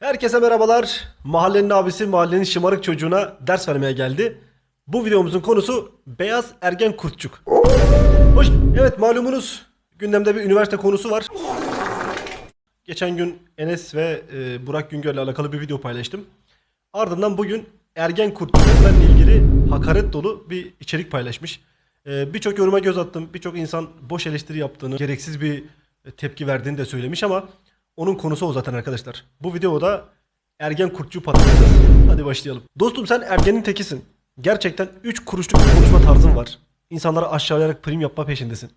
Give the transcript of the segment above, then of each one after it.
Herkese merhabalar. Mahallenin abisi mahallenin şımarık çocuğuna ders vermeye geldi. Bu videomuzun konusu beyaz ergen kurtçuk. Hoş, evet malumunuz gündemde bir üniversite konusu var. Geçen gün Enes ve e, Burak Güngör'le alakalı bir video paylaştım. Ardından bugün ergen kurtçuklarla ilgili hakaret dolu bir içerik paylaşmış. E, birçok yoruma göz attım. Birçok insan boş eleştiri yaptığını, gereksiz bir tepki verdiğini de söylemiş ama onun konusu o zaten arkadaşlar. Bu videoda ergen kurtçu patlayacağız. Hadi başlayalım. Dostum sen ergenin tekisin. Gerçekten 3 kuruşluk bir konuşma tarzın var. İnsanlara aşağılayarak prim yapma peşindesin.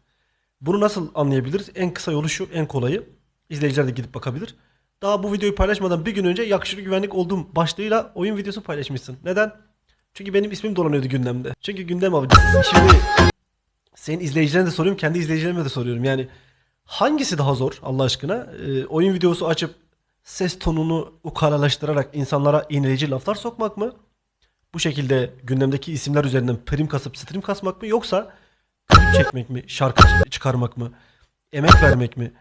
Bunu nasıl anlayabiliriz? En kısa yolu şu, en kolayı. İzleyiciler de gidip bakabilir. Daha bu videoyu paylaşmadan bir gün önce yakışıklı güvenlik olduğum başlığıyla oyun videosu paylaşmışsın. Neden? Çünkü benim ismim dolanıyordu gündemde. Çünkü gündem avcısın. Şimdi senin izleyicilerine de soruyorum, kendi izleyicilerime de soruyorum. Yani hangisi daha zor Allah aşkına? Ee, oyun videosu açıp ses tonunu ukalalaştırarak insanlara iğneleyici laflar sokmak mı? Bu şekilde gündemdeki isimler üzerinden prim kasıp stream kasmak mı? Yoksa klip çekmek mi? Şarkı çı- çıkarmak mı? Emek vermek mi?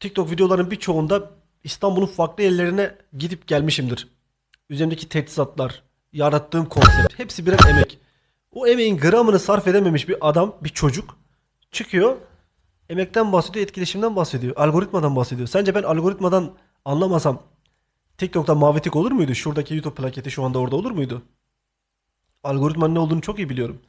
TikTok videoların birçoğunda İstanbul'un farklı yerlerine gidip gelmişimdir. Üzerimdeki teçhizatlar, yarattığım konsept hepsi birer emek. O emeğin gramını sarf edememiş bir adam, bir çocuk çıkıyor emekten bahsediyor, etkileşimden bahsediyor, algoritmadan bahsediyor. Sence ben algoritmadan anlamasam TikTok'ta mavi tik olur muydu? Şuradaki YouTube plaketi şu anda orada olur muydu? Algoritmanın ne olduğunu çok iyi biliyorum.